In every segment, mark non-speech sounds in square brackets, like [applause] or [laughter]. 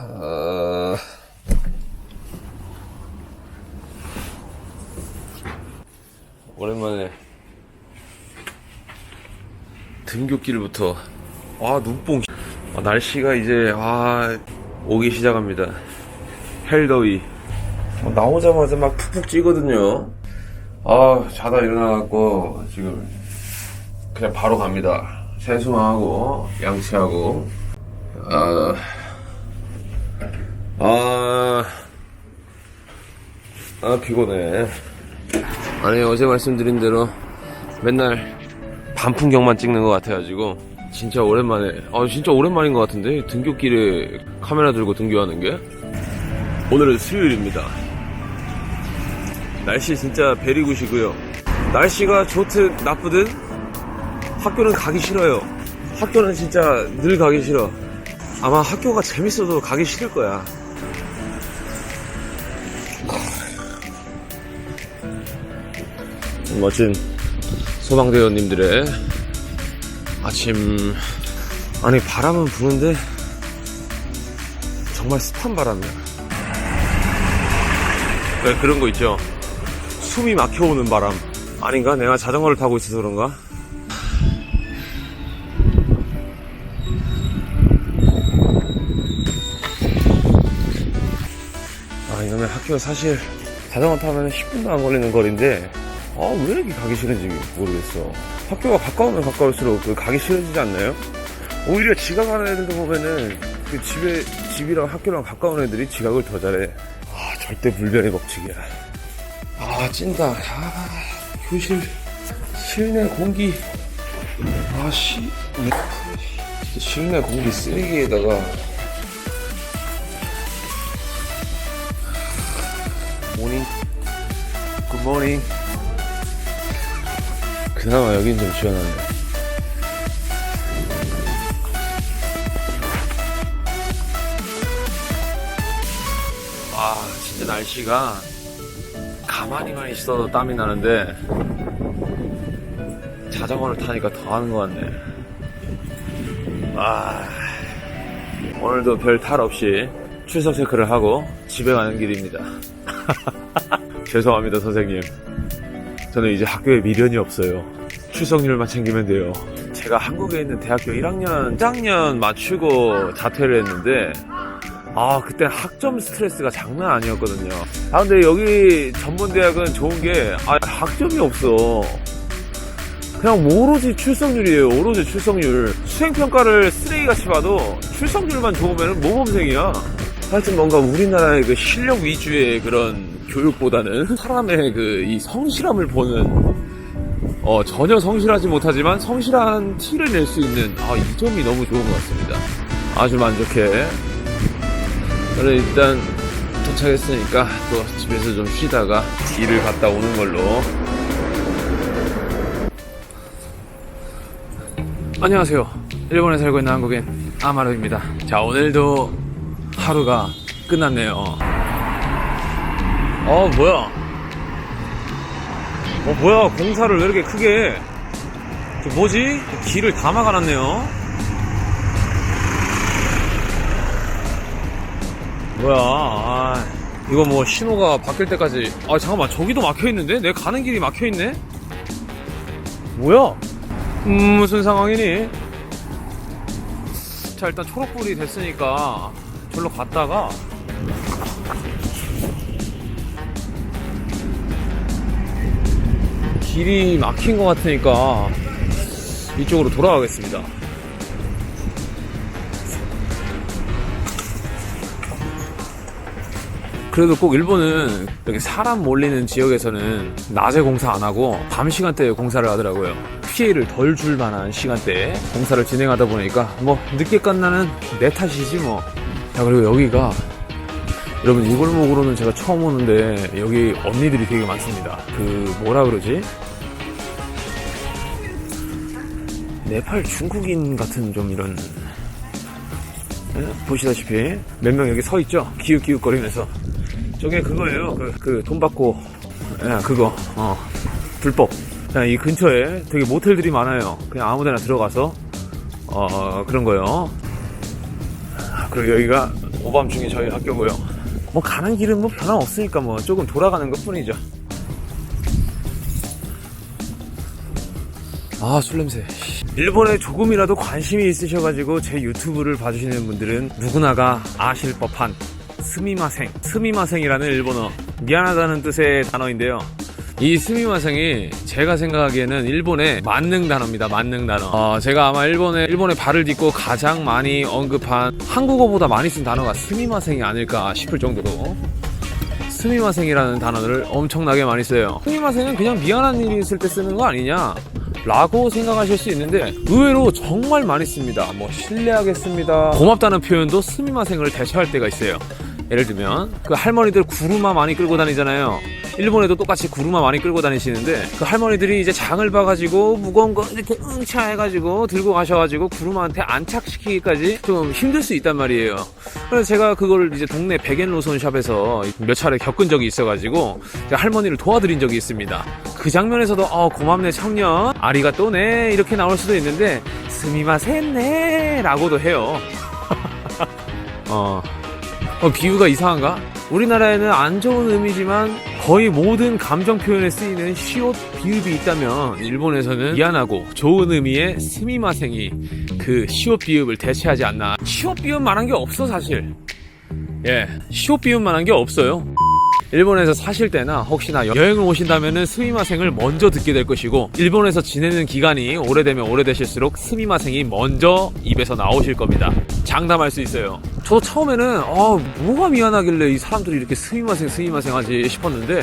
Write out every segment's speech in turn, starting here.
어... 오랜만에 등굣길부터 아 눈뽕. 아, 날씨가 이제 아 오기 시작합니다. 헬더위. 어, 나오자마자 막 푹푹 찌거든요. 아 자다 일어나갖고 지금 그냥 바로 갑니다. 세수하고 양치하고. 아, 아, 아 피곤해. 아니 어제 말씀드린 대로 맨날 밤 풍경만 찍는 것 같아가지고 진짜 오랜만에 아 진짜 오랜만인 것 같은데? 등교길에 카메라 들고 등교하는 게? 오늘은 수요일입니다. 날씨 진짜 베리굿이고요. 날씨가 좋든 나쁘든 학교는 가기 싫어요. 학교는 진짜 늘 가기 싫어. 아마 학교가 재밌어도 가기 싫을 거야 멋진 소방대원님들의 아침. 아니 바람은 부는데 정말 습한 바람이야. 왜 그런 거 있죠? 숨이 막혀오는 바람. 아닌가? 내가 자전거를 타고 있어서 그런가? 아 이놈의 학교가 사실 자전거 타면 10분도 안 걸리는 거리인데 아 왜 이렇게 가기 싫은지 모르겠어. 학교가 가까우면 가까울수록 그 가기 싫어지지 않나요? 오히려 지각 하는 애들도 보면은 그 집에 집이랑 학교랑 가까운 애들이 지각을 더 잘해. 아 절대 불변의 법칙이야. 아 찐다. 아 교실 실내 공기. 아 씨. 실내 공기 쓰레기에다가. 모닝 굿모닝 그나마 여긴 좀 시원하네 아 진짜 날씨가 가만히만 있어도 땀이 나는데 자전거를 타니까 더 하는 것 같네. 아 오늘도 별 탈 없이 출석 체크를 하고 집에 가는 길입니다. [laughs] 죄송합니다 선생님 저는 이제 학교에 미련이 없어요. 출석률만 챙기면 돼요. 제가 한국에 있는 대학교 1학년 1학년 맞추고 자퇴를 했는데 아 그때 학점 스트레스가 장난 아니었거든요. 아 근데 여기 전문 대학은 좋은 게 아, 학점이 없어. 그냥 뭐 오로지 출석률이에요 오로지 출석률. 수행평가를 쓰레기같이 봐도 출석률만 좋으면 모범생이야. 하여튼 뭔가 우리나라의 그 실력 위주의 그런 교육보다는 사람의 그 이 성실함을 보는 어 전혀 성실하지 못하지만 성실한 티를 낼 수 있는 아 이 점이 너무 좋은 것 같습니다. 아주 만족해. 저는 일단 도착했으니까 또 집에서 좀 쉬다가 일을 갔다 오는 걸로. 안녕하세요. 일본에 살고 있는 한국인 아마루입니다. 자 오늘도 하루가 끝났네요 어 뭐야 어 뭐야 공사를 왜 이렇게 크게 해? 저 뭐지? 길을 다 막아놨네요 뭐야 아, 이거 뭐 신호가 바뀔 때까지 아 잠깐만 저기도 막혀있는데? 내 가는 길이 막혀있네? 뭐야? 음 무슨 상황이니? 자 일단 초록불이 됐으니까 절로 갔다가 길이 막힌 것 같으니까 이쪽으로 돌아가겠습니다. 그래도 꼭 일본은 이렇게 사람 몰리는 지역에서는 낮에 공사 안 하고 밤 시간대에 공사를 하더라고요. 피해를 덜 줄 만한 시간대에 공사를 진행하다 보니까 뭐 늦게 끝나는 내 탓이지 뭐. 자 그리고 여기가 여러분 이 골목으로는 제가 처음 오는데 여기 언니들이 되게 많습니다. 그 뭐라 그러지? 네팔 중국인 같은 좀 이런 예? 보시다시피 몇 명 여기 서 있죠? 기웃기웃거리면서 저게 그거예요. 그, 그돈 받고 예, 그거 어 불법. 그냥 이 근처에 되게 모텔들이 많아요. 그냥 아무데나 들어가서 어 그런 거요. 아, 그리고 여기가 오밤중에 저희 학교고요. 뭐 가는 길은 뭐 변함 없으니까 뭐 조금 돌아가는 것 뿐이죠. 아, 술 냄새. 일본에 조금이라도 관심이 있으셔가지고 제 유튜브를 봐주시는 분들은 누구나가 아실 법한 스미마생. 스미마생이라는 일본어. 미안하다는 뜻의 단어인데요. 이 스미마생이 제가 생각하기에는 일본의 만능 단어입니다. 만능 단어. 어, 제가 아마 일본에 일본에 발을 딛고 가장 많이 언급한 한국어보다 많이 쓴 단어가 스미마생이 아닐까 싶을 정도로 스미마생이라는 단어를 엄청나게 많이 써요. 스미마생은 그냥 미안한 일이 있을 때 쓰는 거 아니냐? 라고 생각하실 수 있는데 의외로 정말 많이 씁니다. 뭐 실례하겠습니다. 고맙다는 표현도 스미마생을 대체할 때가 있어요. 예를 들면 그 할머니들 구루마 많이 끌고 다니잖아요. 일본에도 똑같이 구루마 많이 끌고 다니시는데 그 할머니들이 이제 장을 봐가지고 무거운 거 이렇게 응차 해가지고 들고 가셔가지고 구루마한테 안착시키기까지 좀 힘들 수 있단 말이에요. 그래서 제가 그걸 이제 동네 백엔 로손 샵에서 몇 차례 겪은 적이 있어가지고 할머니를 도와드린 적이 있습니다. 그 장면에서도 어 고맙네 청년 아리가 또네 이렇게 나올 수도 있는데 스미마센네 라고도 해요. [laughs] 어. 어, 비유가 이상한가? 우리나라에는 안 좋은 의미지만 거의 모든 감정 표현에 쓰이는 시옷 비읍이 있다면 일본에서는 미안하고 좋은 의미의 스미마생이 그 시옷 비읍을 대체하지 않나. 시옷 비읍 만한 게 없어 사실. 예, 시옷 비읍 만한 게 없어요. 일본에서 사실 때나 혹시나 여행을 오신다면은 스미마생을 먼저 듣게 될 것이고 일본에서 지내는 기간이 오래되면 오래되실수록 스미마생이 먼저 입에서 나오실 겁니다. 장담할 수 있어요. 저도 처음에는 아 뭐가 미안하길래 이 사람들이 이렇게 스미마생 스미마생 하지 싶었는데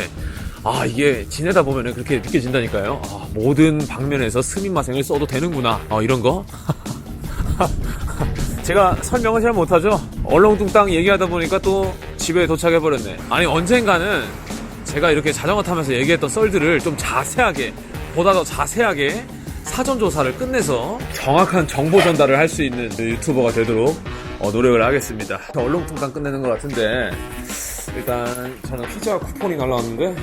아 이게 지내다 보면은 그렇게 느껴진다니까요. 아, 모든 방면에서 스미마생을 써도 되는구나. 어, 이런 거. [laughs] 제가 설명을 잘 못하죠. 얼렁뚱땅 얘기하다 보니까 또 집에 도착해버렸네. 아니, 언젠가는 제가 이렇게 자전거 타면서 얘기했던 썰들을 좀 자세하게, 보다 더 자세하게 사전조사를 끝내서 정확한 정보 전달을 할 수 있는 유튜버가 되도록 어, 노력을 하겠습니다. 얼렁뚱땅 끝내는 것 같은데, 일단 저는 피자 쿠폰이 날라왔는데,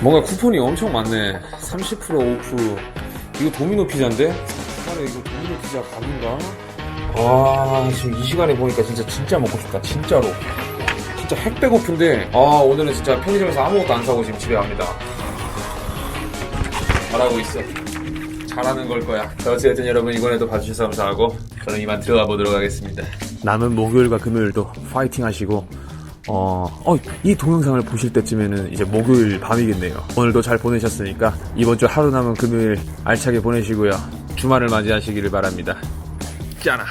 뭔가 쿠폰이 엄청 많네. 30% 오프. 이거 도미노 피자인데? 정말 이거 도미노 피자 각인가? 와 지금 이 시간에 보니까 진짜 진짜 먹고 싶다 진짜로 진짜 핵 배고픈데 아 오늘은 진짜 편의점에서 아무것도 안 사고 지금 집에 갑니다 잘하고 있어 잘하는 걸 거야 자, 어쨌든 여러분 이번에도 봐주셔서 감사하고 저는 이만 들어가 보도록 하겠습니다 남은 목요일과 금요일도 파이팅 하시고 어, 어, 이 동영상을 보실 때쯤에는 이제 목요일 밤이겠네요. 오늘도 잘 보내셨으니까 이번 주 하루 남은 금요일 알차게 보내시고요. 주말을 맞이하시기를 바랍니다. 짜나.